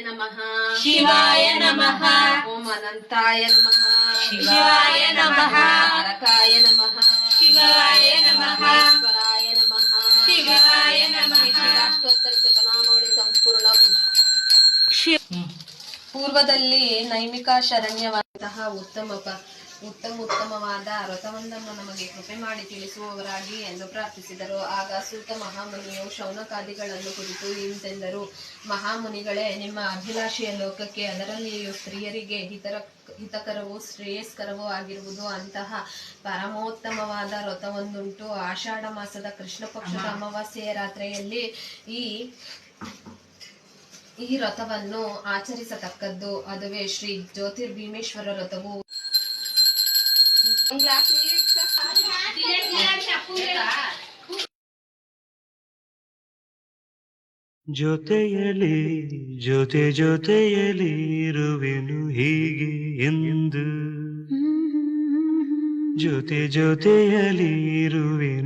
ನಮಃ. ಶಿವಾಯ ನಮಃ. ಓಂ ಅನಂತಾಯ ನಮಃ. ಶಿವಾಯ ನಮಃ. ತಾರಕಾಯ ನಮಃ. ಶಿವಾಯ ನಮಃ. ಈಶ್ವರಾಯ ನಮಃ. ಶಿವಾಯ ನಮಃ. ರಾಷ್ಟ್ರೋತ್ತರ ಶತನಾಮಾವಳಿ ಸಂಪೂರ್ಣ ಪೂರ್ವದಲ್ಲಿ ನೈಮಿಕ ಶರಣ್ಯವಾದಂತಹ ಉತ್ತಮ ಪ- ಉತ್ತಮ ಉತ್ತಮವಾದ ವ್ರತವೊಂದನ್ನು ನಮಗೆ ಕೃಪೆ ಮಾಡಿ ತಿಳಿಸುವವರಾಗಿ ಎಂದು ಪ್ರಾರ್ಥಿಸಿದರು. ಆಗ ಸೂತ ಮಹಾಮುನಿಯು ಶೌನಕಾದಿಗಳನ್ನು ಕುರಿತು ಇಂತೆಂದರು ಮಹಾಮುನಿಗಳೇ, ನಿಮ್ಮ ಅಭಿಲಾಷೆಯ ಲೋಕಕ್ಕೆ ಅದರಲ್ಲಿಯೂ ಸ್ತ್ರೀಯರಿಗೆ ಹಿತರ, ಹಿತಕರವೂ, ಶ್ರೇಯಸ್ಕರವೂ ಆಗಿರುವುದು ಅಂತಹ ಪರಮೋತ್ತಮವಾದ ವ್ರತವೊಂದುಂಟು ಆಷಾಢ ಮಾಸದ ಕೃಷ್ಣ ಪಕ್ಷದ ಅಮಾವಾಸ್ಯೆಯ ರಾತ್ರಿಯಲ್ಲಿ ಈ ಈ ವ್ರತವನ್ನು ಆಚರಿಸತಕ್ಕದ್ದು ಅದುವೇ ಶ್ರೀ ಜ್ಯೋತಿರ್ಭೀಮೇಶ್ವರ ವ್ರತವು ಜೊತೆಯಲಿ, ಜೊತೆ ಜೊತೆಯಲಿ ಇರುವೆನು ಹೀಗೆ ಎಂದು ಜೊತೆ ಜೊತೆಯಲಿ ಇರುವೆನು